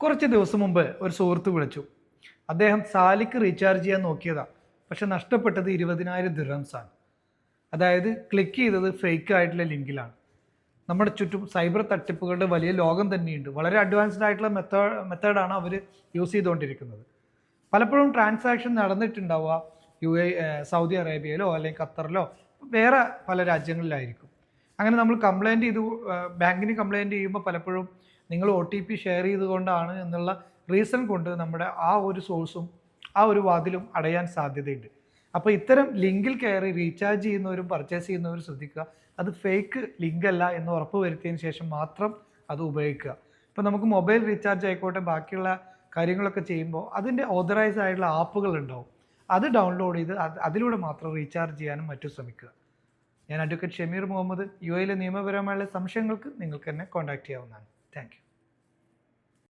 കുറച്ച് ദിവസം മുമ്പ് ഒരു സുഹൃത്ത് വിളിച്ചു. അദ്ദേഹം സാലിക്ക് റീചാർജ് ചെയ്യാൻ നോക്കിയതാണ് പക്ഷെ നഷ്ടപ്പെട്ടത് ഇരുപതിനായിരം ദിർഹംസാണ് അതായത് ക്ലിക്ക് ചെയ്തത് ഫേക്ക് ആയിട്ടുള്ള ലിങ്കിലാണ്. നമ്മുടെ ചുറ്റും സൈബർ തട്ടിപ്പുകളുടെ വലിയ ലോകം തന്നെയുണ്ട്. വളരെ അഡ്വാൻസ്ഡ് ആയിട്ടുള്ള മെത്തേഡ് മെത്തേഡാണ് അവർ യൂസ് ചെയ്തുകൊണ്ടിരിക്കുന്നത്. പലപ്പോഴും ട്രാൻസാക്ഷൻ നടന്നിട്ടുണ്ടാവുക. യു എ സൗദി അറേബ്യയിലോ അല്ലെങ്കിൽ ഖത്തറിലോ വേറെ പല രാജ്യങ്ങളിലായിരിക്കും. അങ്ങനെ നമ്മൾ കംപ്ലൈന്റ് ചെയ്തു ബാങ്കിന് കംപ്ലൈന്റ് ചെയ്യുമ്പോൾ പലപ്പോഴും നിങ്ങൾ ഒ ടി പി ഷെയർ ചെയ്തുകൊണ്ടാണ് എന്നുള്ള റീസൺ കൊണ്ട് നമ്മുടെ ആ ഒരു സോഴ്സും ആ ഒരു വാതിലും അടയാൻ സാധ്യതയുണ്ട്. അപ്പോൾ ഇത്തരം ലിങ്കിൽ കയറി റീചാർജ് ചെയ്യുന്നവരും പർച്ചേസ് ചെയ്യുന്നവരും ശ്രദ്ധിക്കുക. അത് ഫേക്ക് ലിങ്ക് അല്ല എന്ന് ഉറപ്പ് വരുത്തിയതിന് ശേഷം മാത്രം അത് ഉപയോഗിക്കുക. ഇപ്പോൾ നമുക്ക് മൊബൈൽ റീചാർജ് ആയിക്കോട്ടെ ബാക്കിയുള്ള കാര്യങ്ങളൊക്കെ ചെയ്യുമ്പോൾ അതിന്റെ ഓതറൈസ് ആയിട്ടുള്ള ആപ്പുകൾ ഉണ്ടാവും. അത് ഡൗൺലോഡ് ചെയ്ത് അതിലൂടെ മാത്രം റീചാർജ് ചെയ്യാനും മറ്റും ശ്രമിക്കുക. ഞാൻ അഡ്വക്കേറ്റ് ഷമീർ മുഹമ്മദ് യു എയിലെ നിയമപരമായുള്ള സംശയങ്ങൾക്ക് നിങ്ങൾക്ക് എന്നെ കോൺടാക്ട് ചെയ്യാവുന്നതാണ്. താങ്ക്